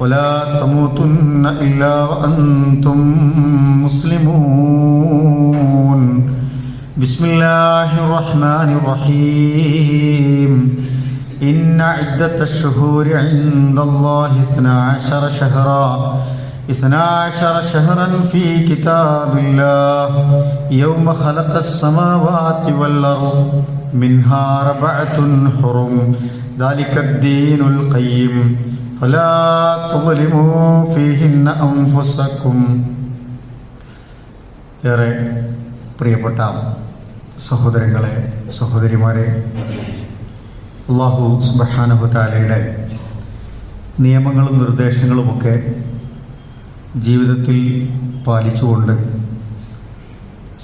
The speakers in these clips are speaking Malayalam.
ولا تموتن إلا وأنتم مسلمون. بسم الله الرحمن الرحيم. إن عدة الشهور عند الله اثنا عشر شهرا. اثنا عشر شهرا في كتاب الله. يوم خلق السماوات والأرض منها أربعة حرم. ذلك الدين القيم. فلا تظلموا فيهن أنفسكم ഏറെ പ്രിയപ്പെട്ട സഹോദരങ്ങളെ സഹോദരിമാരെ അള്ളാഹു സുബഹാനഹു താലയുടെ നിയമങ്ങളും നിർദ്ദേശങ്ങളുമൊക്കെ ജീവിതത്തിൽ പാലിച്ചുകൊണ്ട്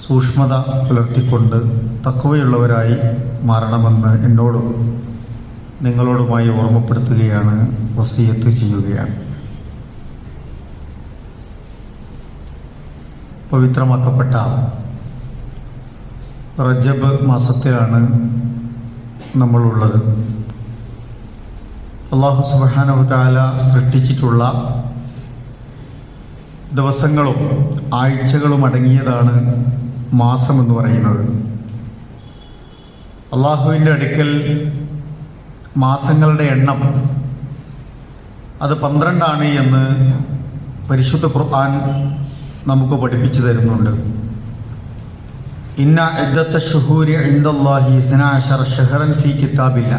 സൂക്ഷ്മത പുലർത്തിക്കൊണ്ട് തക്കവയുള്ളവരായി മാറണമെന്ന് എന്നോടും നിങ്ങളോടുമായി ഓർമ്മപ്പെടുത്തുകയാണ് വസീയത്ത് ചെയ്യുകയാണ്. പവിത്രമാക്കപ്പെട്ട റജബ് മാസത്തിലാണ് നമ്മളുള്ളത്. അള്ളാഹു സുബാനഹു താല സൃഷ്ടിച്ചിട്ടുള്ള ദിവസങ്ങളും ആഴ്ചകളും അടങ്ങിയതാണ് മാസം എന്ന് പറയുന്നത്. അള്ളാഹുവിന്റെ അടുക്കൽ മാസങ്ങളുടെ എണ്ണം. അത് പന്ത്രണ്ടാണ് എന്ന് പരിശുദ്ധ ഖുർആൻ നമുക്ക് പഠിപ്പിച്ചു തരുന്നുണ്ട്. ഇന്ന ഇദ്ദത്തെ ഷുഹൂരി ഇന്ദല്ലാഹി ഇദ്നാശർ ഷഹറൻ ഫി കിതാബില്ല.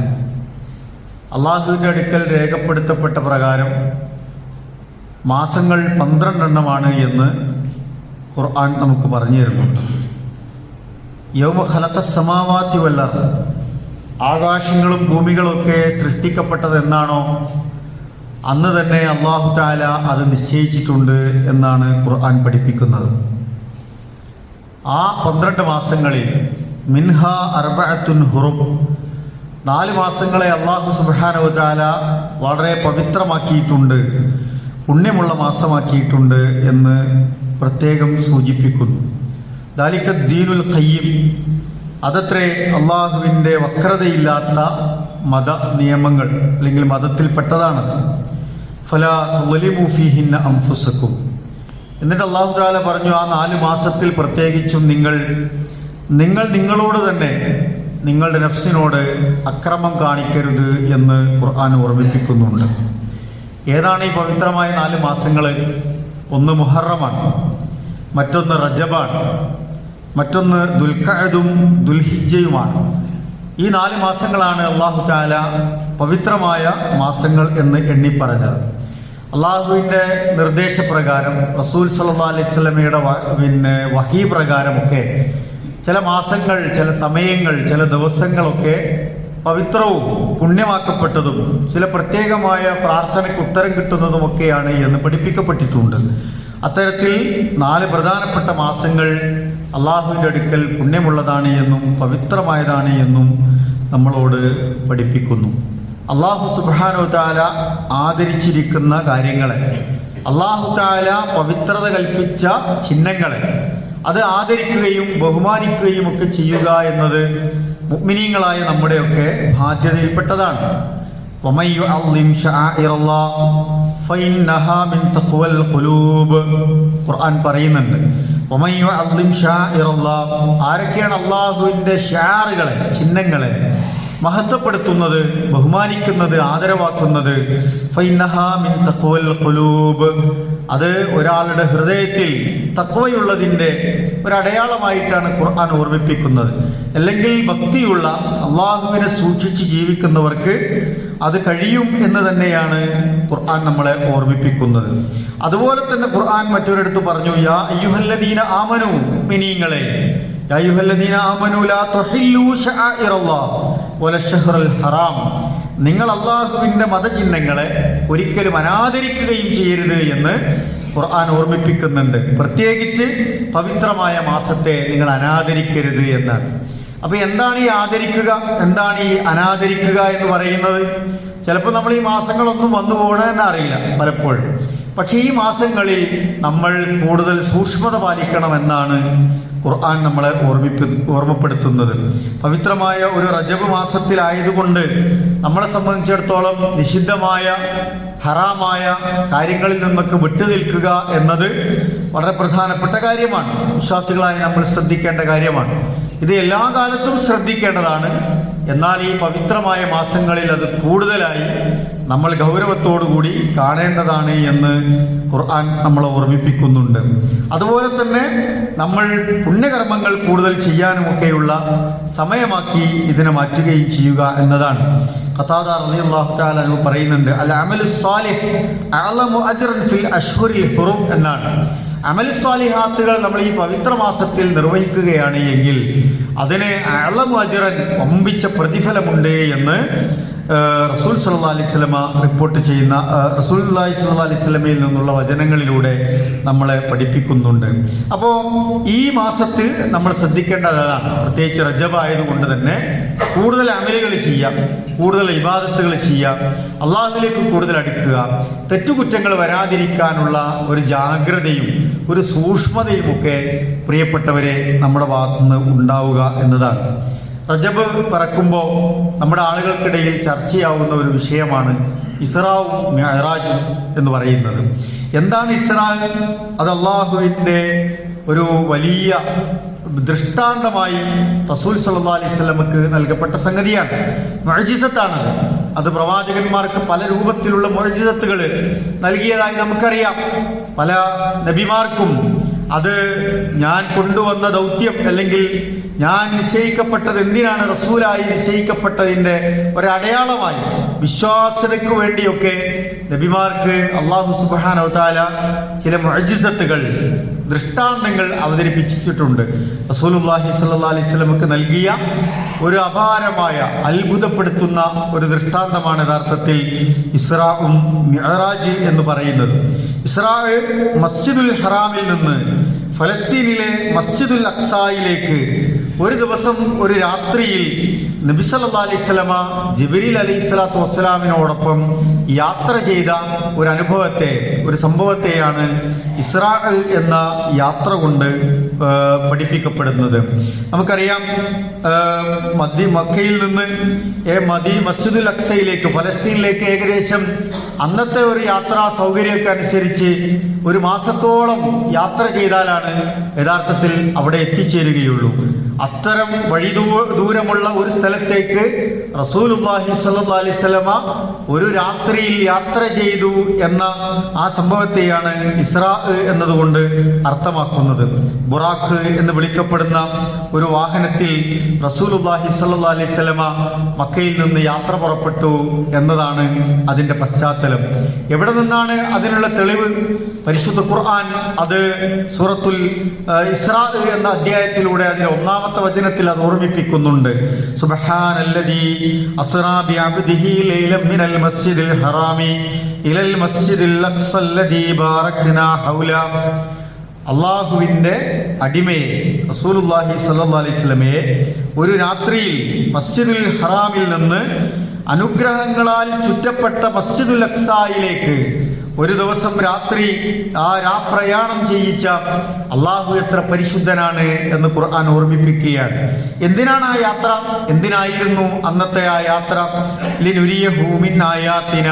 അള്ളാഹുവിന്റെ അടുക്കൽ രേഖപ്പെടുത്തപ്പെട്ട പ്രകാരം മാസങ്ങൾ പന്ത്രണ്ടെണ്ണമാണ് എന്ന് ഖുർആൻ നമുക്ക് പറഞ്ഞു തരുന്നുണ്ട്. യൗമ ഖലത്ത സമാവാത്തി വല്ലർ ആകാശങ്ങളും ഭൂമികളൊക്കെ സൃഷ്ടിക്കപ്പെട്ടത് എന്നാണോ? അന്ന് തന്നെ അള്ളാഹു താല അത് നിശ്ചയിച്ചിട്ടുണ്ട് എന്നാണ് ഖുർആൻ പഠിപ്പിക്കുന്നത്. ആ പന്ത്രണ്ട് മാസങ്ങളിൽ മിൻഹ അർബഅത്തുൻ ഹുറും നാല് മാസങ്ങളെ അള്ളാഹു സുബാനവതാല വളരെ പവിത്രമാക്കിയിട്ടുണ്ട് പുണ്യമുള്ള മാസമാക്കിയിട്ടുണ്ട് എന്ന് പ്രത്യേകം സൂചിപ്പിക്കുന്നു. ദാലിക്ക ദീനുൽ ഖയ്യം അതത്രേ അള്ളാഹുവിന്റെ വക്രതയില്ലാത്ത മത നിയമങ്ങൾ അല്ലെങ്കിൽ മതത്തിൽപ്പെട്ടതാണ്. ഫല ഫീഹിന്ന അംഫുസക്കും. എന്നിട്ട് അള്ളാഹു താല പറഞ്ഞു ആ നാല് മാസത്തിൽ പ്രത്യേകിച്ചും നിങ്ങൾ നിങ്ങൾ നിങ്ങളോട് തന്നെ നിങ്ങളുടെ നഫ്സിനോട് അക്രമം കാണിക്കരുത് എന്ന് ഖുർആൻ ഓർമ്മിപ്പിക്കുന്നുണ്ട്. ഏതാണ് ഈ പവിത്രമായ നാല് മാസങ്ങൾ ഒന്ന് മുഹറമാണ് മറ്റൊന്ന് റജബാണ്. മറ്റൊന്ന് ദുൽഖഅദും ദുൽഹിജയുമാണ് ഈ നാല് മാസങ്ങളാണ് അള്ളാഹു താല പവിത്രമായ മാസങ്ങൾ എന്ന് എണ്ണി പറഞ്ഞത്. അള്ളാഹുവിന്റെ നിർദ്ദേശപ്രകാരം റസൂൽ സല്ലാ അലൈഹി സ്വലമയുടെ പിന്നെ വഹി പ്രകാരമൊക്കെ ചില മാസങ്ങൾ ചില സമയങ്ങൾ ചില ദിവസങ്ങളൊക്കെ പവിത്രവും പുണ്യമാക്കപ്പെട്ടതും ചില പ്രത്യേകമായ പ്രാർത്ഥനയ്ക്ക് ഉത്തരം കിട്ടുന്നതുമൊക്കെയാണ് എന്ന് പഠിപ്പിക്കപ്പെട്ടിട്ടുണ്ട്. അത്തരത്തിൽ നാല് പ്രധാനപ്പെട്ട മാസങ്ങൾ അള്ളാഹുവിന്റെ അടുക്കൽ പുണ്യമുള്ളതാണ് എന്നും പവിത്രമായതാണ് എന്നും നമ്മളോട് പഠിപ്പിക്കുന്നു. അള്ളാഹു സുബാനോ താല ആദരിച്ചിരിക്കുന്ന കാര്യങ്ങളെ അള്ളാഹു താല പവിത്രത കൽപ്പിച്ച ചിഹ്നങ്ങളെ അത് ആദരിക്കുകയും ബഹുമാനിക്കുകയും ഒക്കെ ചെയ്യുക എന്നത് മുഗ്മിനീങ്ങളായ നമ്മുടെയൊക്കെ ബാധ്യതയിൽപ്പെട്ടതാണ്. ومن يعظم شعائر الله فإنها من تقوى القلوب ഖുർആൻ പറയുന്നുണ്ട് ومن يعظم شعائر الله ആരൊക്കെയാണ് അള്ളാഹുവിൻ്റെ ഷാറുകളെ ചിഹ്നങ്ങളെ മഹത്വപ്പെടുത്തുന്നത് ബഹുമാനിക്കുന്നത് ആദരവാക്കുന്നത് ഫൈനഹാ മിൻ തഖ്വൽ ഖുലൂബ് അത് ഒരാളുടെ ഹൃദയത്തിൽ തക്വയുള്ളതിൻ്റെ ഒരടയാളമായിട്ടാണ് ഖുർആൻ ഓർമ്മിപ്പിക്കുന്നത് അല്ലെങ്കിൽ ഭക്തിയുള്ള അള്ളാഹുവിനെ സൂക്ഷിച്ച് ജീവിക്കുന്നവർക്ക് അത് കഴിയും എന്ന് തന്നെയാണ് ഖുർആൻ നമ്മളെ ഓർമ്മിപ്പിക്കുന്നത്. അതുപോലെ തന്നെ ഖുർആൻ മറ്റൊരിടത്ത് പറഞ്ഞു യാ അയ്യുഹല്ലദീന ആമനു മിനിങ്ങളെ യാ അയ്യുഹല്ലദീന ആമനു ലാ തുഹില്ലൂ ശആഇറല്ലാഹ് വല ശഹ്റൽ ഹറാം. നിങ്ങൾ അള്ളാഹുവിന്റെ മതചിഹ്നങ്ങളെ ഒരിക്കലും അനാദരിക്കുകയും ചെയ്യരുത് എന്ന് ഖുർആൻ ഓർമ്മിപ്പിക്കുന്നുണ്ട്. പ്രത്യേകിച്ച് പവിത്രമായ മാസത്തെ നിങ്ങൾ അനാദരിക്കരുത് എന്നാണ്. അപ്പൊ എന്താണ് ഈ ആദരിക്കുക? എന്താണ് ഈ അനാദരിക്കുക എന്ന് പറയുന്നത്? ചിലപ്പോൾ നമ്മൾ ഈ മാസങ്ങളൊന്നും വന്നു പോകണമെന്ന് അറിയില്ല പലപ്പോഴും. പക്ഷേ ഈ മാസങ്ങളിൽ നമ്മൾ കൂടുതൽ സൂക്ഷ്മത പാലിക്കണമെന്നാണ് ഖുർആൻ നമ്മളെ ഓർമ്മിപ്പി ഓർമ്മപ്പെടുത്തുന്നത്. പവിത്രമായ ഒരു റജബ് മാസത്തിലായതുകൊണ്ട് നമ്മളെ സംബന്ധിച്ചിടത്തോളം നിഷിദ്ധമായ ഹറാമായ കാര്യങ്ങളിൽ നിന്നൊക്കെ വിട്ടുനിൽക്കുക എന്നത് വളരെ പ്രധാനപ്പെട്ട കാര്യമാണ്. വിശ്വാസികളായി നമ്മൾ ശ്രദ്ധിക്കേണ്ട കാര്യമാണ്. ഇത് എല്ലാ കാലത്തും ശ്രദ്ധിക്കേണ്ടതാണ്. എന്നാൽ ഈ പവിത്രമായ മാസങ്ങളിൽ അത് കൂടുതലായി നമ്മൾ ഗൗരവത്തോടുകൂടി കാണേണ്ടതാണ് എന്ന് ഖുർആൻ നമ്മളെ ഓർമ്മിപ്പിക്കുന്നുണ്ട്. അതുപോലെ തന്നെ നമ്മൾ പുണ്യകർമ്മങ്ങൾ കൂടുതൽ ചെയ്യാനുമൊക്കെയുള്ള സമയമാക്കി ഇതിനെ മാറ്റുകയും ചെയ്യുക എന്നതാണ്. ഖതാദ പറയുന്നുണ്ട് അൽ അമലു സ്വാലിഹ് ഫിൽ എന്നാണ്. അമൽ സ്വാലിഹാത്തുകൾ നമ്മൾ ഈ പവിത്ര മാസത്തിൽ നിർവഹിക്കുകയാണ് എങ്കിൽ അതിന് അളമു അജിറൻ ഒമ്പിച്ച പ്രതിഫലമുണ്ട് എന്ന് റസൂൽ സല്ലാ അലൈഹി സ്വലമ റിപ്പോർട്ട് ചെയ്യുന്ന റസൂൽ അള്ളാഹി സല്ലാ സ്വലമയിൽ നിന്നുള്ള വചനങ്ങളിലൂടെ നമ്മളെ പഠിപ്പിക്കുന്നുണ്ട്. അപ്പോൾ ഈ മാസത്ത് നമ്മൾ ശ്രദ്ധിക്കേണ്ടതാണ് പ്രത്യേകിച്ച് റജബ് ആയതുകൊണ്ട് തന്നെ കൂടുതൽ അമലുകൾ ചെയ്യാം കൂടുതൽ ഇബാദത്തുകൾ ചെയ്യാം അള്ളാഹുലേക്ക് കൂടുതൽ അടുക്കുക തെറ്റുകുറ്റങ്ങൾ വരാതിരിക്കാനുള്ള ഒരു ജാഗ്രതയും ഒരു സൂക്ഷ്മതയുമൊക്കെ പ്രിയപ്പെട്ടവരെ നമ്മുടെ ഭാഗത്തുനിന്ന് ഉണ്ടാവുക എന്നതാണ്. റജബ് പറക്കുമ്പോൾ നമ്മുടെ ആളുകൾക്കിടയിൽ ചർച്ചയാവുന്ന ഒരു വിഷയമാണ് ഇസ്രാവും മെഹറാജും എന്ന് പറയുന്നത്. എന്താണ് ഇസ്രാ അത് അള്ളാഹുവിന്റെ ഒരു വലിയ ദൃഷ്ടാന്തമായി റസൂൽ സല്ലാ അലൈസ്മക്ക് നൽകപ്പെട്ട സംഗതിയാണ്. മൊഴിജിസത്താണ് അത് പ്രവാചകന്മാർക്ക് പല രൂപത്തിലുള്ള മൊഴിജിതത്തുകൾ നൽകിയതായി നമുക്കറിയാം. പല നബിമാർക്കും അത് ഞാൻ കൊണ്ടുവന്ന ദൗത്യം അല്ലെങ്കിൽ ഞാൻ നിശ്ചയിക്കപ്പെട്ടത് എന്തിനാണ് റസൂലായി നിശ്ചയിക്കപ്പെട്ടതിന്റെ ഒരടയാളമായി വിശ്വാസതയ്ക്കു വേണ്ടിയൊക്കെ നബിമാർക്ക് അള്ളാഹു സുബാനവതാല ചില മൊഴിജിസത്തുകൾ ദൃഷ്ടാന്തങ്ങൾ അവതരിപ്പിച്ചിട്ടുണ്ട്. റസൂലുല്ലാഹി സല്ലാ അലൈഹി സ്വലമക്ക് നൽകിയ ഒരു അപാരമായ അത്ഭുതപ്പെടുത്തുന്ന ഒരു ദൃഷ്ടാന്തമാണ് യഥാർത്ഥത്തിൽ ഇസ്രാഉം മിഹറാജ് എന്ന് പറയുന്നത്. ഇസ്രാ മസ്ജിദുൽ ഹറാമിൽ നിന്ന് ഫലസ്തീനിലെ മസ്ജിദുൽ അക്സായിലേക്ക് ഒരു ദിവസം ഒരു രാത്രിയിൽ നബിസല്ലാ അലൈസ്ലമ ജിബരീൽ അലൈഹി സ്വലാത്തു വസ്സലാമിനോടൊപ്പം യാത്ര ചെയ്ത ഒരു അനുഭവത്തെ ഒരു സംഭവത്തെയാണ് ഇസ്രാ എന്ന യാത്ര കൊണ്ട് പഠിപ്പിക്കപ്പെടുന്നത്. നമുക്കറിയാം മദ്യ മദി മക്കയിൽ നിന്ന് മദി മസ്ജിദുൽ അക്സയിലേക്ക് ഫലസ്തീനിലേക്ക് ഏകദേശം അന്നത്തെ ഒരു യാത്രാ സൗകര്യമൊക്കെ അനുസരിച്ച് ഒരു മാസത്തോളം യാത്ര ചെയ്താലാണ് യഥാർത്ഥത്തിൽ അവിടെ എത്തിച്ചേരുകയുള്ളൂ. അത്തരം വഴി ദൂരമുള്ള ഒരു സ്ഥലത്തേക്ക് റസൂൽ സ്വല്ലല്ലാഹി അലൈഹി വസല്ലമ ഒരു രാത്രിയിൽ യാത്ര ചെയ്തു എന്ന ആ സംഭവത്തെയാണ് ഇസ്രാ എന്നതുകൊണ്ട് അർത്ഥമാക്കുന്നത്. ബുറാഖ് എന്ന് വിളിക്കപ്പെടുന്ന ഒരു വാഹനത്തിൽ റസൂലുല്ലാഹി സല്ലാ അലൈഹി സ്വലമ മക്കയിൽ നിന്ന് യാത്ര പുറപ്പെട്ടു എന്നതാണ് അതിന്റെ പശ്ചാത്തലം. എവിടെ നിന്നാണ് അതിനുള്ള തെളിവ്? പരിശുദ്ധ ഖുർആൻ അത് സൂറത്തുൽ ഇസ്രാ എന്ന അധ്യായത്തിലൂടെ അതിന്റെ ഒന്നാമത്തെ വചനത്തിൽ അത് ഓർമ്മിപ്പിക്കുന്നുണ്ട്. മിനൽ മസ്ജിദിൽ ഹറാമി ഇലൽ മസ്ജിദിൽ അക്സല്ലദീ ബാറക്നാ ഹൗല. അള്ളാഹുവിന്റെ അടിമയെ റസൂലുല്ലാഹി സല്ലല്ലാഹു അലൈഹി ഒരു രാത്രിയിൽ മസ്ജിദുൽ ഹറാമിൽ നിന്ന് അനുഗ്രഹങ്ങളാൽ ചുറ്റപ്പെട്ട മസ്ജിദുൽ അക്സായിലേക്ക് ഒരു ദിവസം രാത്രി ആ രാപ്രയാണം ചെയ്യിച്ച അള്ളാഹു എത്ര പരിശുദ്ധനാണ് എന്ന് ഖുർആൻ ഓർമ്മിപ്പിക്കുകയാണ്. എന്തിനാണ് ആ യാത്ര? എന്തിനായിരുന്നു അന്നത്തെ ആ യാത്ര? ലിനുരിയഹൂമിൻ ആയാത്തിന.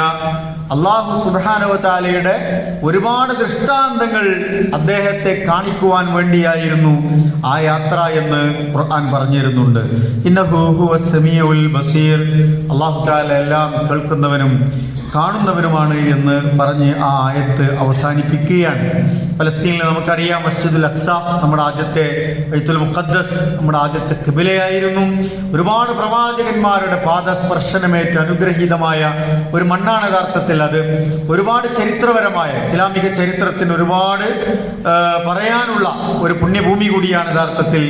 അള്ളാഹു സുബാനവതാലയുടെ ഒരുപാട് ദൃഷ്ടാന്തങ്ങൾ അദ്ദേഹത്തെ കാണിക്കുവാൻ വേണ്ടിയായിരുന്നു ആ യാത്ര എന്ന് ഖുർആൻ പറഞ്ഞിരുന്നുണ്ട്. ബസീർ. അള്ളാഹു താല എല്ലാം കേൾക്കുന്നവനും കാണുന്നവരുമാണ് എന്ന് പറഞ്ഞ് ആ ആയത്ത് അവസാനിപ്പിക്കുകയാണ്. പലസ്തീനിൽ നമുക്കറിയാം മസ്ജിദുൽ അക്സ നമ്മുടെ ആദ്യത്തെ ബൈത്തുൽ മുഖദ്ദസ് നമ്മുടെ ആദ്യത്തെ കിബിലയായിരുന്നു ഒരുപാട് പ്രവാചകന്മാരുടെ പാദസ്പർശനമേറ്റ് അനുഗ്രഹീതമായ ഒരു മണ്ണാണ് യഥാർത്ഥത്തിൽ അത് ഒരുപാട് ചരിത്രപരമായ ഇസ്ലാമിക ചരിത്രത്തിന് ഒരുപാട് പറയാനുള്ള ഒരു പുണ്യഭൂമി കൂടിയാണ് യഥാർത്ഥത്തിൽ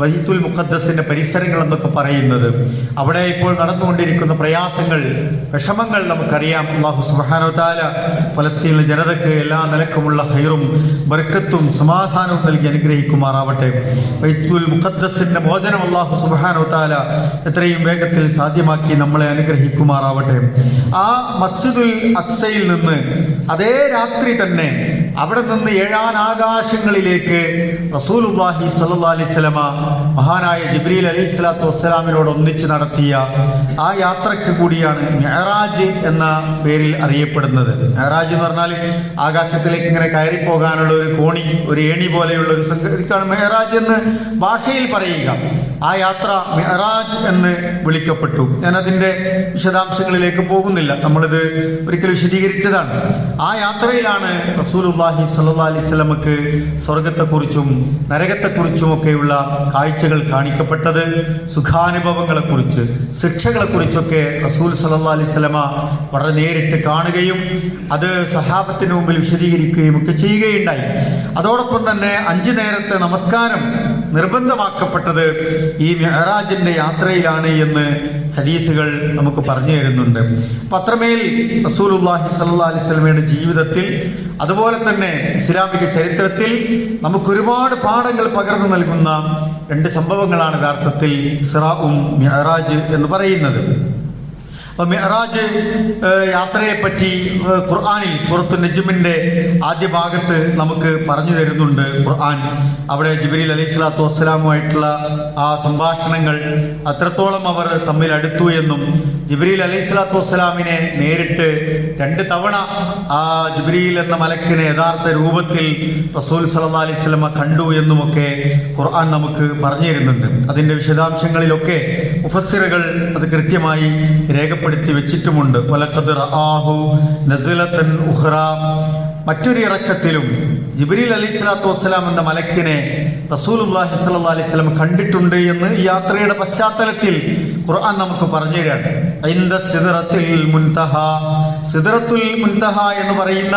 ബൈത്തുൽ മുഖദ്ദസിന്റെ പരിസരങ്ങൾ എന്നൊക്കെ പറയുന്നത്. അവിടെ ഇപ്പോൾ നടന്നുകൊണ്ടിരിക്കുന്ന പ്രയാസങ്ങൾ വിഷമങ്ങൾ നമുക്കറിയാം. അള്ളാഹു സുബാനോ താല ഫലസ്തീനിലെ ജനതയ്ക്ക് എല്ലാ നിലക്കുമുള്ള ഹൈറും ബർക്കത്തും സമാധാനവും നൽകി അനുഗ്രഹിക്കുമാറാവട്ടെ. വൈത്തുൽ മുഖദ്ദസിന്റെ മോചനം അള്ളാഹു സുബാനോ താല എത്രയും വേഗത്തിൽ സാധ്യമാക്കി നമ്മളെ അനുഗ്രഹിക്കുമാറാവട്ടെ. ആ മസ്ജിദുൽ അക്സയിൽ നിന്ന് അതേ രാത്രി തന്നെ അവിടെ നിന്ന് ഏഴാൻ ആകാശങ്ങളിലേക്ക് സ്വല്ലല്ലാഹി അലൈഹി വസല്ലമ മഹാനായ ജിബ്രീൽ അലൈഹി സ്വലാത്തു വസ്സലാമിനോട് ഒന്നിച്ച് നടത്തിയ ആ യാത്രയ്ക്ക് കൂടിയാണ് മെഹറാജ് എന്ന പേരിൽ അറിയപ്പെടുന്നത്. മെഹറാജ് എന്ന് പറഞ്ഞാൽ ആകാശത്തിലേക്ക് ഇങ്ങനെ കയറി പോകാനുള്ള ഒരു കോണി ഒരു ഏണി പോലെയുള്ള ഒരു സംഗതിക്കാണ് മെഹറാജ് എന്ന് ഭാഷയിൽ പറയുക. ആ യാത്ര മെഹറാജ് എന്ന് വിളിക്കപ്പെട്ടു. ഞാൻ അതിന്റെ വിശദാംശങ്ങളിലേക്ക് പോകുന്നില്ല. നമ്മളിത് ഒരിക്കൽ വിശദീകരിച്ചതാണ്. ആ യാത്രയിലാണ് റസൂലുള്ളാഹി സല്ലാ അലൈഹി സ്വലമക്ക് സ്വർഗത്തെക്കുറിച്ചും നരകത്തെക്കുറിച്ചും ഒക്കെയുള്ള കാഴ്ചകൾ കാണിക്കപ്പെട്ടത് സുഖാനുഭവങ്ങളെക്കുറിച്ച് ശിക്ഷകളെക്കുറിച്ചൊക്കെ റസൂൽ സല്ലാ അലൈഹി സ്വലമ വളരെ നേരിട്ട് കാണുകയും അത് സഹാബത്തിന് മുമ്പിൽ വിശദീകരിക്കുകയും ഒക്കെ ചെയ്യുകയുണ്ടായി. അതോടൊപ്പം തന്നെ അഞ്ചു നേരത്തെ നമസ്കാരം നിർബന്ധമാക്കപ്പെട്ടത് ഈ മെഹറാജിന്റെ യാത്രയിലാണ് എന്ന് ഹരീസുകൾ നമുക്ക് പറഞ്ഞു തരുന്നുണ്ട്. അപ്പൊ അത്രമേൽ റസൂലുള്ളാഹി സ്വല്ലല്ലാഹി അലൈഹി സ്വലമയുടെ ജീവിതത്തിൽ അതുപോലെ തന്നെ ഇസ്ലാമിക ചരിത്രത്തിൽ നമുക്ക് ഒരുപാട് പാഠങ്ങൾ പകർന്നു നൽകുന്ന രണ്ട് സംഭവങ്ങളാണ് യഥാർത്ഥത്തിൽ സിറാഉം മെഹറാജ് എന്ന് പറയുന്നത്. മെഹറാജ് യാത്രയെ പറ്റി ഖുർആാനിൽ സൂറത്തു നജ്മിന്റെ ആദ്യ ഭാഗത്ത് നമുക്ക് പറഞ്ഞു തരുന്നുണ്ട് ഖുർആൻ. അവിടെ ജിബ്രീൽ അലൈഹി സ്വലാത്തു വസ്സലാമുമായിട്ടുള്ള ആ സംഭാഷണങ്ങൾ അത്രത്തോളം അവർ തമ്മിൽ അടുത്തു എന്നും ജിബ്രീൽ അലൈഹി സ്വലാത്തു വസ്സലാമിനെ നേരിട്ട് രണ്ട് തവണ ആ ജിബ്രീൽ എന്ന മലക്കിനെ യഥാർത്ഥ രൂപത്തിൽ റസൂൽ സല്ലാ അലൈഹി സ്വലമ കണ്ടു എന്നുമൊക്കെ ഖുർആൻ നമുക്ക് പറഞ്ഞു തരുന്നുണ്ട്. അതിന്റെ വിശദാംശങ്ങളിലൊക്കെ മുഫസ്സിറുകൾ അത് കൃത്യമായി രേഖപ്പെടുത്തി വെച്ചിട്ടുമുണ്ട്. നസ്ലതൻ ഉഖ്റ. മറ്റൊരു ഇറക്കത്തിലും ജിബ്രീൽ അലി സ്വലാത്തു വസ്സലാം എന്ന മലക്കിനെ റസൂലുള്ളാഹി സ്വല്ലല്ലാഹി അലൈഹി വസല്ലം കണ്ടിട്ടുണ്ട് എന്ന് ഈ യാത്രയുടെ പശ്ചാത്തലത്തിൽ ഖുർആൻ നമുക്ക് പറഞ്ഞു തരാണ് സിദ്റത്തുൽ മുൻതഹ എന്ന് പറയുന്ന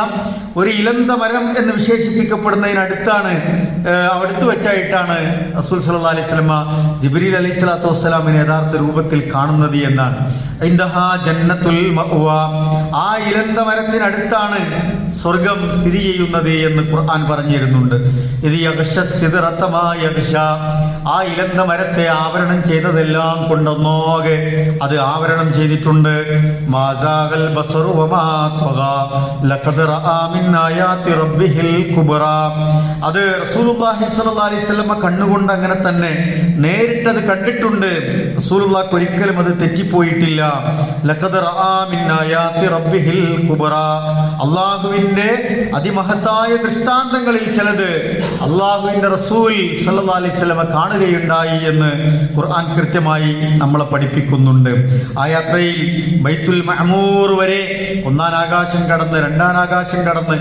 ഒരു ഇലന്ത മരം എന്ന് വിശേഷിപ്പിക്കപ്പെടുന്നതിനടുത്താണ് അവിടുത്ത് വെച്ചായിട്ടാണ് റസൂൽ സല്ലാ അലൈഹി സ്വലമ ജിബ്രീൽ അലൈഹി സ്വലാത്തു വസ്സലാമിനെ യഥാർത്ഥ രൂപത്തിൽ കാണുന്നത് എന്നാണ്. ജന്നത്തുൽ ആ ഇലന്ത മരത്തിനടുത്താണ് സ്വർഗം സ്ഥിതി ചെയ്യുന്നത് എന്ന് ഖുർആൻ പറഞ്ഞിരുന്നുണ്ട്. ഇത് യഗ്ഷ സിദ്റത്തമാ യഗ്ഷ ആ ഇലന്ത മരത്തെ ആവരണം ചെയ്തതെല്ലാം കൊണ്ടൊന്നോകെ അത് ആവരണം ചെയ്തിട്ടുണ്ട്. അത് കണ്ണുകൊണ്ട് അങ്ങനെ തന്നെ നേരിട്ടത് കണ്ടിട്ടുണ്ട്. ഒരിക്കലും അത് തെറ്റിപ്പോയിട്ടില്ല. ലഖദ് അള്ളാഹുവിന്റെ അതിമഹത്തായ ദൃഷ്ടാന്തങ്ങളിൽ ചിലത് അള്ളാഹുവിന്റെ റസൂൽ വസല്ലമ കാണുകയുണ്ടായി എന്ന് ഖുർആൻ കൃത്യമായി നമ്മളെ പഠിപ്പിക്കുന്നുണ്ട്. ആ യാത്രയിൽ ബൈത്തുൽ മഹമൂർ വരെ ഒന്നാം ആകാശം കടന്ന് രണ്ടാം ആകാശം കടന്ന്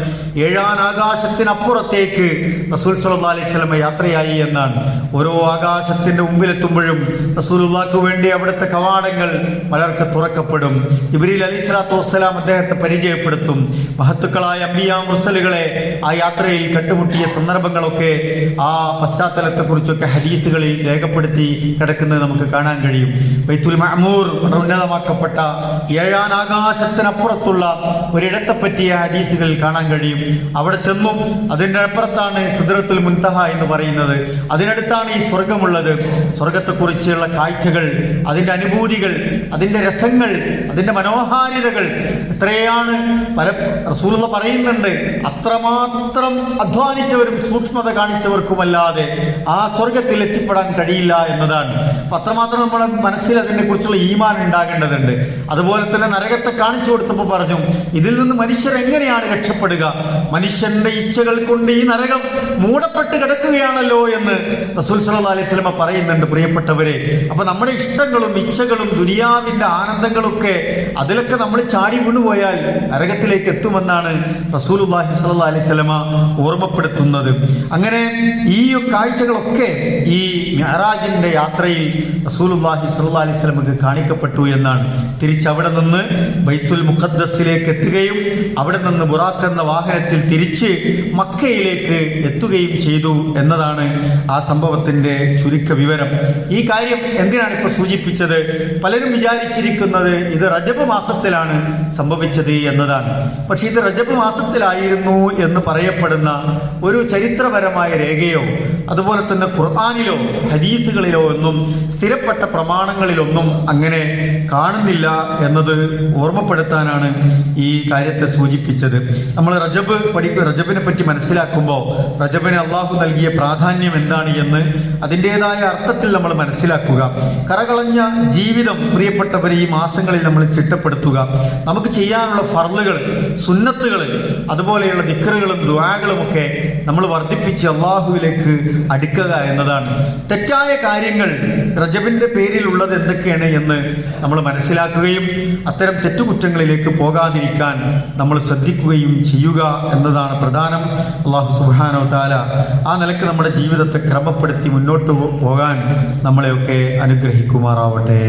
ഏഴാം ആകാശത്തിനപ്പുറത്തേക്ക് റസൂൽ സല്ലല്ലാഹി അലൈഹി വസല്ലമ യാത്രയായി എന്നാണ്. ഓരോ ആകാശത്തിന്റെ മുമ്പിലെത്തുമ്പോഴും റസൂലുള്ളാക്ക് വേണ്ടി അവിടുത്തെ കവാടങ്ങൾ പലർക്ക് തുറക്കപ്പെടും. ഇബ്രീൽ അലൈഹി സ്വലാത്തു വസ്സലാം അദ്ദേഹത്തെ പരിചയപ്പെടുത്തും. മഹത്തുക്കളായ മഹത്തുക്കളായ അബിയാ മുർസലുകളെ ആ യാത്രയിൽ കണ്ടുമുട്ടിയ സന്ദർഭങ്ങളൊക്കെ ആ പശ്ചാത്തലത്തെ കുറിച്ചൊക്കെ ഹദീസുകളിൽ രേഖപ്പെടുത്തി കിടക്കുന്നത് നമുക്ക് കാണാൻ കഴിയും. ബൈത്തുൽ മഹമൂർ ഉന്നതമാക്കപ്പെട്ട ഏഴാൻ ആകാശത്തിനപ്പുറത്തുള്ള ഒരിടത്തെ പറ്റിയ ഹദീസുകളിൽ കാണാൻ കഴിയും. അവിടെ ചെന്നു അതിന്റെ അപ്പുറത്താണ് സിദ്രത്തുൽ മുൻതഹ എന്ന് പറയുന്നത്. അതിനടുത്താണ് ഈ സ്വർഗമുള്ളത് സ്വർഗത്തെക്കുറിച്ചുള്ള കാഴ്ചകൾ അതിന്റെ അനുഭൂതികൾ അതിന്റെ രസങ്ങൾ അതിന്റെ മനോഹാരിതകൾ എത്രയാണ് പല റസൂലുള്ള പറയുന്നുണ്ട് അത്രമാത്രം അധ്വാനിച്ചവരും സൂക്ഷ്മത കാണിച്ചവർക്കുമല്ലാതെ ആ സ്വർഗത്തിൽ എത്തിപ്പെടാൻ കഴിയില്ല എന്നതാണ്. അത്രമാത്രം നമ്മുടെ മനസ്സിൽ അതിനെ കുറിച്ചുള്ള ഈമാൻ ഉണ്ടാകേണ്ടതുണ്ട്. അതുപോലെ തന്നെ നരകത്തെ കാണിച്ചു കൊടുത്തപ്പോൾ പറഞ്ഞു ഇതിൽ നിന്ന് മനുഷ്യർ എങ്ങനെയാണ് രക്ഷപ്പെടുക? മനുഷ്യന്റെ ഇച്ഛകൾ കൊണ്ട് ഈ നരകം മൂടപ്പെട്ട് കിടക്കുകയാണല്ലോ എന്ന് റസൂൽ സല്ലല്ലാഹു അലൈഹി സ്വലമ പറയുന്നുണ്ട് പ്രിയപ്പെട്ടവരെ. അപ്പൊ നമ്മുടെ ഇഷ്ടങ്ങളും ഇച്ഛകളും ദുനിയാവിന്റെ ആനന്ദങ്ങളൊക്കെ അതിലൊക്കെ നമ്മൾ ചാടി വീണുപോയാൽ നരകത്തിലേക്ക് എത്തുമെന്നാണ് റസൂലുള്ളാഹി സല്ലാ അലൈഹി സ്വലമ ഓർമ്മപ്പെടുത്തുന്നത്. അങ്ങനെ ഈ കാഴ്ചകളൊക്കെ ഈ മെഹറാജിന്റെ യാത്രയിൽ റസൂലുള്ളാഹി സല്ലാ അലൈഹി സ്വലമക്ക് കാണിക്കപ്പെട്ടു എന്നാണ്. തിരിച്ചവിടെ നിന്ന് ബൈത്തുൽ മുഖദ്സിലേക്ക് എത്തുകയും അവിടെ നിന്ന് ബുറാഖ് എന്ന വാഹനത്തിൽ തിരിച്ച് മക്കയിലേക്ക് എത്തുകയും ചെയ്തു എന്നതാണ് ആ സംഭവത്തിന്റെ ചുരുക്ക വിവരം. ഈ കാര്യം എന്തിനാണ് ഇപ്പൊ സൂചിപ്പിച്ചത്? പലരും വിചാരിച്ചിരിക്കുന്നത് ഇത് റജബ് മാസത്തിലാണ് സംഭവിച്ചത് എന്നതാണ്. പക്ഷെ ഇത് റജബ് മാസത്തിലായിരുന്നു എന്ന് പറയപ്പെടുന്ന ഒരു ചരിത്രപരമായ രേഖയോ അതുപോലെ തന്നെ ഖുർആാനിലോ ഹദീസുകളിലോ ഒന്നും സ്ഥിരപ്പെട്ട പ്രമാണങ്ങളിലൊന്നും അങ്ങനെ കാണുന്നില്ല എന്നത് ഓർമ്മപ്പെടുത്താനാണ് ഈ കാര്യത്തെ സൂചിപ്പിച്ചത്. നമ്മൾ റജബ് പഠിക്കുക റജബിനെ പറ്റി മനസ്സിലാക്കുമ്പോൾ റജബിന് അള്ളാഹു നൽകിയ പ്രാധാന്യം എന്താണ് എന്ന് അതിന്റെതായ അർത്ഥത്തിൽ നമ്മൾ മനസ്സിലാക്കുക. കറകളഞ്ഞ ജീവിതം പ്രിയപ്പെട്ടവർ ഈ മാസങ്ങളിൽ നമ്മൾ ചിട്ടപ്പെടുത്തുക. നമുക്ക് ചെയ്യാനുള്ള ഫർളുകൾ സുന്നത്തുകൾ അതുപോലെയുള്ള ദിക്കറുകളും ദ്വാകളും ഒക്കെ നമ്മൾ വർദ്ധിപ്പിച്ച് അള്ളാഹുവിലേക്ക് അടുക്കുക എന്നതാണ്. തെറ്റായ കാര്യങ്ങൾ റജബിന്റെ പേരിലുള്ളത് എന്തൊക്കെയാണ് എന്ന് നമ്മൾ മനസ്സിലാക്കുകയും അത്തരം തെറ്റുകുറ്റങ്ങളിലേക്ക് പോകാതിരിക്കാൻ നമ്മൾ ശ്രദ്ധിക്കുകയും ചെയ്യുക എന്നതാണ് പ്രധാനം. അള്ളാഹു സുബാനോ താല ആ നിലയ്ക്ക് നമ്മുടെ ജീവിതത്തെ ക്രമപ്പെടുത്തി മുന്നോട്ട് പോകാൻ നമ്മളെയൊക്കെ അനുഗ്രഹിക്കുമാറാവട്ടെ.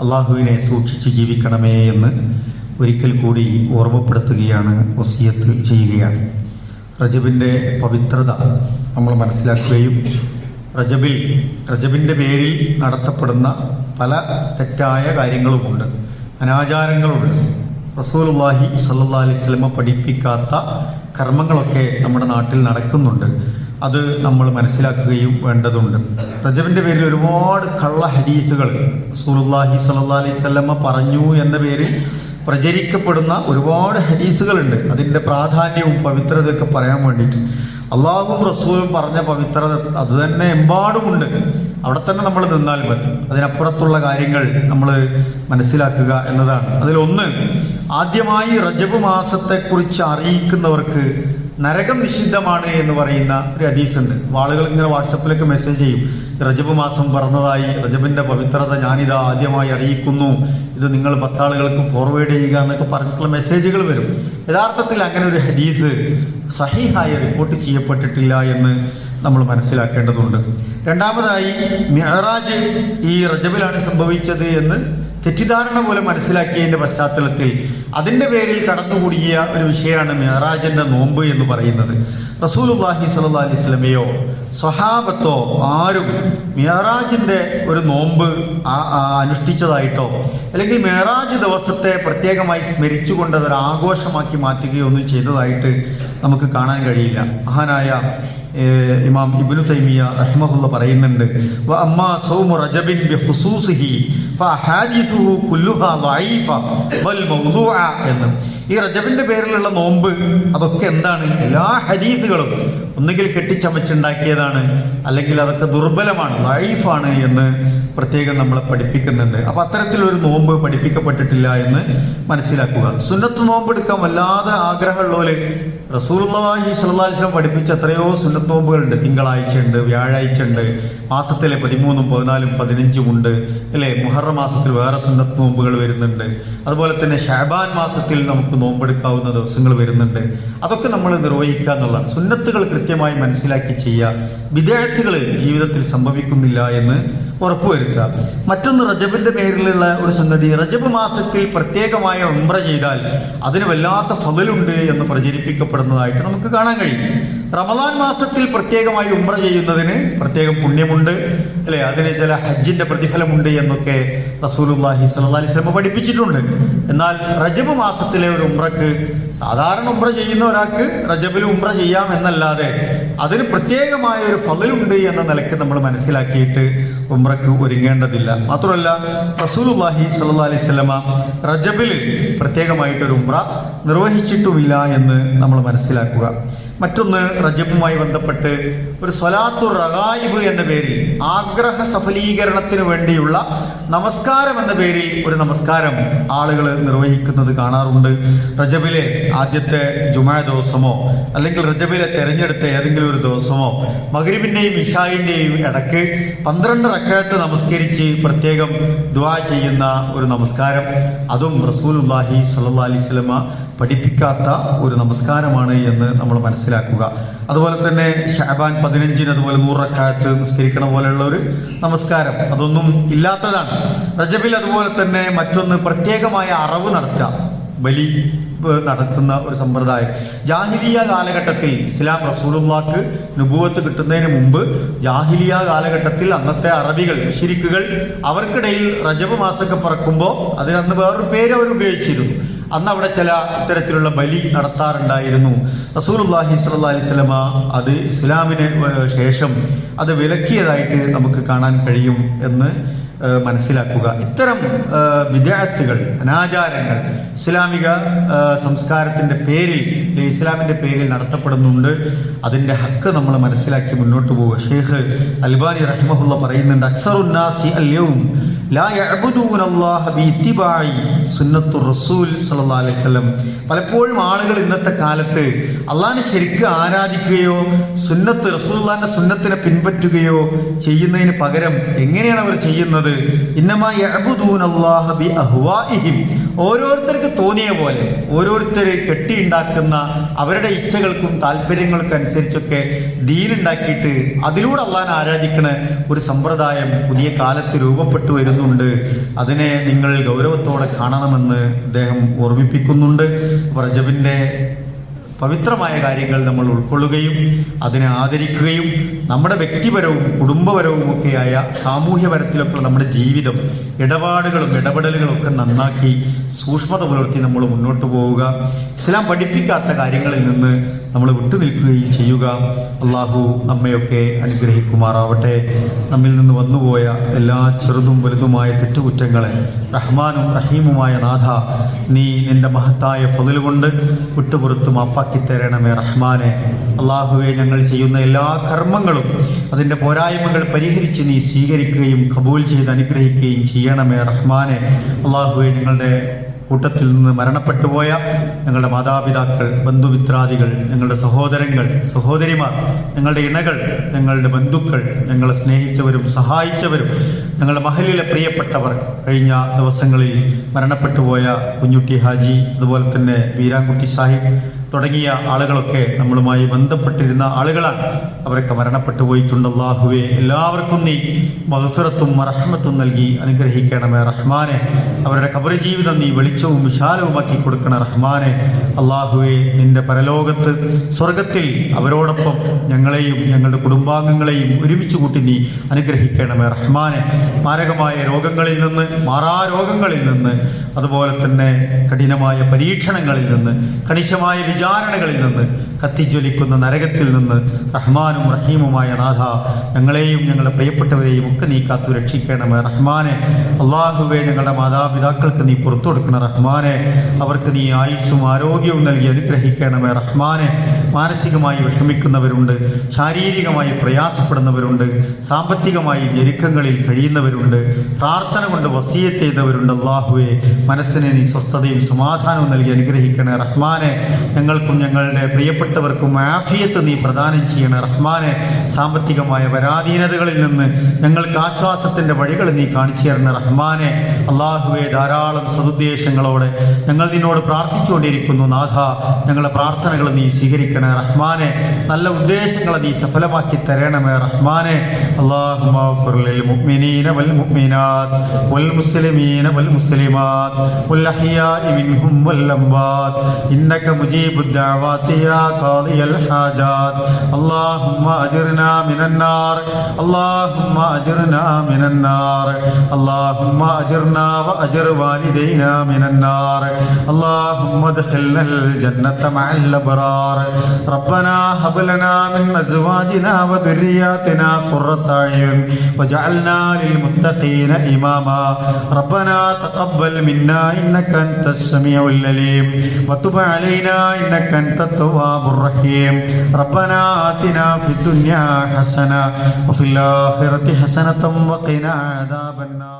അള്ളാഹുവിനെ സൂക്ഷിച്ച് ജീവിക്കണമേ എന്ന് ഒരിക്കൽ കൂടി ഓർമ്മപ്പെടുത്തുകയാണ് വസിയത്ത് ചെയ്യുകയാണ്. റജബിന്റെ പവിത്രത നമ്മൾ മനസ്സിലാക്കുകയും റജബിൽ റജബിന്റെ പേരിൽ നടത്തപ്പെടുന്ന പല തെറ്റായ കാര്യങ്ങളുമുണ്ട്. അനാചാരങ്ങളുണ്ട്. റസൂലുള്ളാഹി അള്ളാഹി അലൈഹി വസല്ലമ പഠിപ്പിക്കാത്ത കർമ്മങ്ങളൊക്കെ നമ്മുടെ നാട്ടിൽ നടക്കുന്നുണ്ട്. അത് നമ്മൾ മനസ്സിലാക്കുകയും വേണ്ടതുണ്ട്. റജബിന്റെ പേരിൽ ഒരുപാട് കള്ള ഹദീസുകൾ റസൂലുള്ളാഹി സല്ലാ അലൈഹി സ്വല്ലമ്മ പറഞ്ഞു എന്ന പേരിൽ പ്രചരിക്കപ്പെടുന്ന ഒരുപാട് ഹദീസുകളുണ്ട്. അതിന്റെ പ്രാധാന്യവും പവിത്രതയൊക്കെ പറയാൻ വേണ്ടിയിട്ട്. അള്ളാഹും റസൂലും പറഞ്ഞ പവിത്രത അത് തന്നെ എമ്പാടുമുണ്ട്. അവിടെ തന്നെ നമ്മൾ നിന്നാൽ മതി. അതിനപ്പുറത്തുള്ള കാര്യങ്ങൾ നമ്മൾ മനസ്സിലാക്കുക എന്നതാണ്. അതിലൊന്ന് ആദ്യമായി റജബ് മാസത്തെക്കുറിച്ച് അറിയിക്കുന്നവർക്ക് നരകം നിഷിദ്ധമാണ് എന്ന് പറയുന്ന ഒരു ഹദീസ് ഉണ്ട് അപ്പോൾ ആളുകൾ ഇങ്ങനെ വാട്സപ്പിലൊക്കെ മെസ്സേജ് ചെയ്യും. റജബ് മാസം പറഞ്ഞതായി റജബിന്റെ പവിത്രത ഞാനിതാ ആദ്യമായി അറിയിക്കുന്നു. ഇത് നിങ്ങൾ പത്താളുകൾക്ക് ഫോർവേഡ് ചെയ്യുക എന്നൊക്കെ പറഞ്ഞിട്ടുള്ള മെസ്സേജുകൾ വരും. യഥാർത്ഥത്തിൽ അങ്ങനെ ഒരു ഹദീസ് സഹിഹായി റിപ്പോർട്ട് ചെയ്യപ്പെട്ടിട്ടില്ല എന്ന് നമ്മൾ മനസ്സിലാക്കേണ്ടതുണ്ട്. രണ്ടാമതായി മെഹറാജ് ഈ റജബിലാണ് സംഭവിച്ചത് എന്ന് തെറ്റിദ്ധാരണ പോലെ മനസ്സിലാക്കിയതിന്റെ പശ്ചാത്തലത്തിൽ അതിന്റെ പേരിൽ കടന്നുകൂടിയ ഒരു വിഷയമാണ് മെഹറാജിന്റെ നോമ്പ് എന്ന് പറയുന്നത്. റസൂലുള്ളാഹി സ്വല്ലല്ലാഹി അലൈഹി വസല്ലമയോ സ്വഹാബത്തോ ആരും മെഹറാജിന്റെ ഒരു നോമ്പ് അനുഷ്ഠിച്ചതായിട്ടോ അല്ലെങ്കിൽ മെഹറാജ് ദിവസത്തെ പ്രത്യേകമായി സ്മരിച്ചുകൊണ്ട് അതൊരു ആഘോഷമാക്കി മാറ്റുകയോ ഒന്നും ചെയ്തതായിട്ട് നമുക്ക് കാണാൻ കഴിയില്ല. മഹാനായ ഇമാം ഇബ്നു തൈമിയ റഹ്മഹുള്ള പറയുന്നുണ്ട് എന്ന്. ഈ റജബിന്റെ പേരിലുള്ള നോമ്പ് അതൊക്കെ എന്താണ്? എല്ലാ ഹരീസുകളും ഒന്നുകിൽ കെട്ടിച്ചമച്ചുണ്ടാക്കിയതാണ് അല്ലെങ്കിൽ അതൊക്കെ ദുർബലമാണ് ലൈഫാണ് എന്ന് പ്രത്യേകം നമ്മളെ പഠിപ്പിക്കുന്നുണ്ട്. അപ്പൊ അത്തരത്തിലൊരു നോമ്പ് പഠിപ്പിക്കപ്പെട്ടിട്ടില്ല എന്ന് മനസ്സിലാക്കുക. സുന്നത്ത് നോമ്പ് എടുക്കാൻ വല്ലാതെ ആഗ്രഹമുള്ളവര് അലൈഹി വസല്ലം പഠിപ്പിച്ച എത്രയോ സുന്നത്തോമ്പുകളുണ്ട്. തിങ്കളാഴ്ചയുണ്ട് തിങ്കളാഴ്ച ഉണ്ട് വ്യാഴാഴ്ച ഉണ്ട് മാസത്തിലെ പതിമൂന്നും പതിനാലും പതിനഞ്ചും ഉണ്ട്. അല്ലേ? മുഹറ മാസത്തിൽ വേറെ സുന്നത്ത് നോമ്പുകൾ വരുന്നുണ്ട്. അതുപോലെ തന്നെ ഷാബാൻ മാസത്തിൽ നമുക്ക് നോമ്പെടുക്കാവുന്ന ദിവസങ്ങൾ വരുന്നുണ്ട്. അതൊക്കെ നമ്മൾ നിർവഹിക്കുക എന്നുള്ളതാണ്. സുന്നത്തുകൾ കൃത്യമായി മനസ്സിലാക്കി ചെയ്യുക. വിദേഹത്തുകൾ ജീവിതത്തിൽ സംഭവിക്കുന്നില്ല എന്ന് ഉറപ്പുവരുത്തുക. മറ്റൊന്ന് റജബിന്റെ പേരിലുള്ള ഒരു സംഗതി റജബ് മാസത്തിൽ പ്രത്യേകമായ ഉംറ ചെയ്താൽ അതിന് വല്ലാത്ത ഫലലുണ്ട് എന്ന് പ്രചരിപ്പിക്കപ്പെടുന്നതായിട്ട് നമുക്ക് കാണാൻ കഴിയും. റമദാൻ മാസത്തിൽ പ്രത്യേകമായി ഉംറ ചെയ്യുന്നതിന് പ്രത്യേകം പുണ്യമുണ്ട് അല്ലെ? അതിന് ചില ഹജ്ജിന്റെ പ്രതിഫലമുണ്ട് എന്നൊക്കെ റസൂലുല്ലാഹി അലൈഹി വസല്ലം പഠിപ്പിച്ചിട്ടുണ്ട്. എന്നാൽ റജബ് മാസത്തിലെ ഒരു ഉംറക്ക് സാധാരണ ഉംറ ചെയ്യുന്ന ഒരാൾക്ക് റജബിൽ ഉംറ ചെയ്യാം എന്നല്ലാതെ അതിന് പ്രത്യേകമായ ഒരു ഫലലുണ്ട് എന്ന നിലയ്ക്ക് നമ്മൾ മനസ്സിലാക്കിയിട്ട് ഉംറക്ക് ഒരുങ്ങേണ്ടതില്ല. മാത്രമല്ല റസൂലുള്ളാഹി സല്ലാ അലൈഹി സ്വലമ റജബിൽ പ്രത്യേകമായിട്ടൊരു ഉംറ നിർവഹിച്ചിട്ടുമില്ല എന്ന് നമ്മൾ മനസ്സിലാക്കുക. മറ്റൊന്ന് റജബുമായി ബന്ധപ്പെട്ട് ഒരു സ്വലാത്തു റഗായിബ് എന്ന പേരിൽ ആഗ്രഹ സഫലീകരണത്തിന് വേണ്ടിയുള്ള നമസ്കാരം എന്ന പേരിൽ ഒരു നമസ്കാരം ആളുകൾ നിർവഹിക്കുന്നത് കാണാറുണ്ട്. റജബിലെ ആദ്യത്തെ ജുമാ ദിവസമോ അല്ലെങ്കിൽ റജബിലെ തെരഞ്ഞെടുത്ത ഏതെങ്കിലും ഒരു ദിവസമോ മകരിബിന്റെയും ഇഷായിന്റെയും ഇടയ്ക്ക് പന്ത്രണ്ട് റക്കത്ത് നമസ്കരിച്ച് പ്രത്യേകം ദ്വാ ചെയ്യുന്ന ഒരു നമസ്കാരം. അതും റസൂലുല്ലാഹി സ്വല്ലല്ലാഹി അലൈഹി വസല്ലമ പഠിപ്പിക്കാത്ത ഒരു നമസ്കാരമാണ് എന്ന് നമ്മൾ മനസ്സിലാക്കുക. അതുപോലെ തന്നെ ഷാബാൻ പതിനഞ്ചിന് അതുപോലെ നൂറക്കാലത്ത് നിസ്കരിക്കണ പോലെയുള്ള ഒരു നമസ്കാരം. അതൊന്നും ഇല്ലാത്തതാണ്. റജബിൽ അതുപോലെ തന്നെ മറ്റൊന്ന് പ്രത്യേകമായ അറവ് നടത്തുക. ബലി നടത്തുന്ന ഒരു സമ്പ്രദായം. ജാഹിലിയ കാലഘട്ടത്തിൽ ഇസ്ലാം റസൂലുള്ളാക്ക് നുബുവത്ത് കിട്ടുന്നതിന് മുമ്പ് ജാഹിലിയ കാലഘട്ടത്തിൽ അന്നത്തെ അറബികൾ ശിരിക്കുകൾ അവർക്കിടയിൽ റജബ് മാസമൊക്കെ പറക്കുമ്പോൾ അതിനന്ന് വേറൊരു പേര് അവർ ഉപയോഗിച്ചിരുന്നു. അന്ന് അവിടെ ചില ഇത്തരത്തിലുള്ള ബലി നടത്താറുണ്ടായിരുന്നു. റസൂലുള്ളാഹി സ്വല്ലല്ലാഹി അലൈഹി വസല്ലമ അത് ഇസ്ലാമിന് ശേഷം അത് വിലക്കിയതായിട്ട് നമുക്ക് കാണാൻ കഴിയും എന്ന് മനസ്സിലാക്കുക. ഇത്തരം വിദ്യാർത്ഥികൾ അനാചാരങ്ങൾ ഇസ്ലാമിക സംസ്കാരത്തിന്റെ പേരിൽ ഇസ്ലാമിന്റെ പേരിൽ നടത്തപ്പെടുന്നുണ്ട്. അതിന്റെ ഹക്ക് നമ്മൾ മനസ്സിലാക്കി മുന്നോട്ട് പോവുക. ഷെയ്ഖ് അൽബാനി റഹ്മഹുള്ള പറയുന്നുണ്ട് അക്സറുന്നാസി അല്യവും പലപ്പോഴും ആളുകൾ ഇന്നത്തെ കാലത്ത് അള്ളാഹിനെ ശരിക്കും ആരാധിക്കുകയോ സുന്നത്ത് റസൂല്ലാന്റെ സുന്നത്തിനെ പിൻപറ്റുകയോ ചെയ്യുന്നതിന് പകരം എങ്ങനെയാണ് അവർ ചെയ്യുന്നത്? ഇന്നമാ ഓരോരുത്തർക്ക് തോന്നിയ പോലെ ഓരോരുത്തർ കെട്ടിയുണ്ടാക്കുന്ന അവരുടെ ഇച്ഛകൾക്കും താല്പര്യങ്ങൾക്കും അനുസരിച്ചൊക്കെ ദീനുണ്ടാക്കിയിട്ട് അതിലൂടെ അള്ളാൻ ആരാധിക്കണ ഒരു സമ്പ്രദായം പുതിയ കാലത്ത് രൂപപ്പെട്ടു വരുന്നുണ്ട്. അതിനെ നിങ്ങൾ ഗൗരവത്തോടെ കാണണമെന്ന് അദ്ദേഹം ഓർമ്മിപ്പിക്കുന്നുണ്ട്. റജബിന്റെ പവിത്രമായ കാര്യങ്ങൾ നമ്മൾ ഉൾക്കൊള്ളുകയും അതിനെ ആദരിക്കുകയും നമ്മുടെ വ്യക്തിപരവും കുടുംബപരവും ഒക്കെയായ സാമൂഹ്യപരത്തിലൊക്കെ നമ്മുടെ ജീവിതം ഇടപാടുകളും ഇടപെടലുകളും ഒക്കെ നന്നാക്കി സൂക്ഷ്മത പുലർത്തി നമ്മൾ മുന്നോട്ട് പോവുക. ഇസ്ലാം പഠിപ്പിക്കാത്ത കാര്യങ്ങളിൽ നിന്ന് നമ്മൾ വിട്ടുനിൽക്കുകയും ചെയ്യുക. അള്ളാഹു നമ്മയൊക്കെ അനുഗ്രഹിക്കുമാറാവട്ടെ. നമ്മിൽ നിന്ന് വന്നുപോയ എല്ലാ ചെറുതും വലുതുമായ തെറ്റുകുറ്റങ്ങളെ റഹ്മാനും റഹീമുമായ നാഥ നീ നിന്റെ മഹത്തായ ഫതിൽ കൊണ്ട് വിട്ടുപുറത്ത് മാപ്പാക്കി തരണമേ റഹ്മാനെ. അള്ളാഹുവെ ഞങ്ങൾ ചെയ്യുന്ന എല്ലാ കർമ്മങ്ങളും അതിന്റെ പോരായ്മകൾ പരിഹരിച്ച് നീ സ്വീകരിക്കുകയും കബൂൽ ചെയ്ത് അനുഗ്രഹിക്കുകയും ചെയ്യണമേ റഹ്മാനെ. അള്ളാഹുവെ ഞങ്ങളുടെ കൂട്ടത്തിൽ നിന്ന് മരണപ്പെട്ടുപോയ ഞങ്ങളുടെ മാതാപിതാക്കൾ ബന്ധുമിത്രാദികൾ ഞങ്ങളുടെ സഹോദരങ്ങൾ സഹോദരിമാർ ഞങ്ങളുടെ ഇണകൾ ഞങ്ങളുടെ ബന്ധുക്കൾ ഞങ്ങളെ സ്നേഹിച്ചവരും സഹായിച്ചവരും ഞങ്ങളുടെ മഹലിലെ പ്രിയപ്പെട്ടവർ കഴിഞ്ഞ ദിവസങ്ങളിൽ മരണപ്പെട്ടുപോയ കുഞ്ഞുട്ടി ഹാജി അതുപോലെ തന്നെ വീരാൻകുട്ടി സാഹിബ് തുടങ്ങിയ ആളുകളൊക്കെ നമ്മളുമായി ബന്ധപ്പെട്ടിരുന്ന ആളുകളാണ്. അവരൊക്കെ മരണപ്പെട്ടു പോയിട്ടുണ്ട് അള്ളാഹുവെ എല്ലാവർക്കും നീ മധുസുരത്തും റഹ്മത്തും നൽകി അനുഗ്രഹിക്കണമേ റഹ്മാനെ. അവരുടെ കബറി ജീവിതം നീ വെളിച്ചവും വിശാലവുമാക്കി കൊടുക്കണ റഹ്മാനെ. അള്ളാഹുവെ നിന്റെ പരലോകത്ത് സ്വർഗത്തിൽ അവരോടൊപ്പം ഞങ്ങളെയും ഞങ്ങളുടെ കുടുംബാംഗങ്ങളെയും ഒരുമിച്ച് കൂട്ടി നീ അനുഗ്രഹിക്കണമേ റഹ്മാനെ. മാരകമായ രോഗങ്ങളിൽ നിന്ന് മാറാ രോഗങ്ങളിൽ നിന്ന് അതുപോലെ തന്നെ കഠിനമായ പരീക്ഷണങ്ങളിൽ നിന്ന് കണിശമായ വിജ വിചാരണകളിൽ നിന്ന് കത്തിജ്വലിക്കുന്ന നരകത്തിൽ നിന്ന് റഹ്മാനും റഹീമുമായ നാഥ ഞങ്ങളെയും ഞങ്ങളുടെ പ്രിയപ്പെട്ടവരെയും ഒക്കെ നീ കാത്തു രക്ഷിക്കണമേ. റഹ്മാനെ അള്ളാഹുവെ ഞങ്ങളുടെ മാതാപിതാക്കൾക്ക് നീ പുറത്തു കൊടുക്കണം. റഹ്മാനെ അവർക്ക് നീ ആയുസ്സും ആരോഗ്യവും നൽകി അനുഗ്രഹിക്കണമേ. റഹ്മാനെ മാനസികമായി വിഷമിക്കുന്നവരുണ്ട് ശാരീരികമായി പ്രയാസപ്പെടുന്നവരുണ്ട് സാമ്പത്തികമായി ഞെരുക്കങ്ങളിൽ കഴിയുന്നവരുണ്ട് പ്രാർത്ഥന കൊണ്ട് വസീയത്ത് ചെയ്തവരുണ്ട്. അള്ളാഹുവെ മനസ്സിനെ നീ സ്വസ്ഥതയും സമാധാനവും നൽകി അനുഗ്രഹിക്കണേ റഹ്മാനെ ഞങ്ങൾക്കും ഞങ്ങളുടെ പ്രിയപ്പെട്ടവർക്കും ആഫിയത്ത് നീ പ്രദാനം ചെയ്യണേ റഹ്മാനെ സാമ്പത്തികമായ പരാധീനതകളിൽ നിന്ന് ഞങ്ങൾക്ക് ആശ്വാസത്തിന്റെ വഴികൾ നീ കാണിച്ചു തരണേ റഹ്മാനെ അള്ളാഹുവെ ധാരാളം സതുദ്ദേശങ്ങളോടെ ഞങ്ങൾ നിന്നോട് പ്രാർത്ഥിച്ചുകൊണ്ടിരിക്കുന്നു നാഥ ഞങ്ങളുടെ പ്രാർത്ഥനകൾ നീ സ്വീകരിക്കണേ റഹ്മാനെ നല്ല ഉദ്ദേശങ്ങളെ നീ സഫലമാക്കി തരണമേ റഹ്മാനെ اللهم اغفر للمؤمنين والمؤمنات والمسلمين والمسلمات والأحياء منهم والأموات إنك مجيب الدعوات يا قاضي الحاجات. اللهم أجرنا من النار. اللهم أجرنا من النار. اللهم أجرنا وأجر والدينا من النار. اللهم ادخلنا الجنة مع الأبرار. ربنا هب لنا من أزواجنا وذرياتنا قرة أعين. وجعلنا للمتقين إماما. ربنا تقبل منا إنك أنت السميع العليم. وتب علينا إنك أنت التواب الرحيم. ربنا آتنا في الدنيا حسنة وفي الآخرة حسنة وقنا عذاب النار.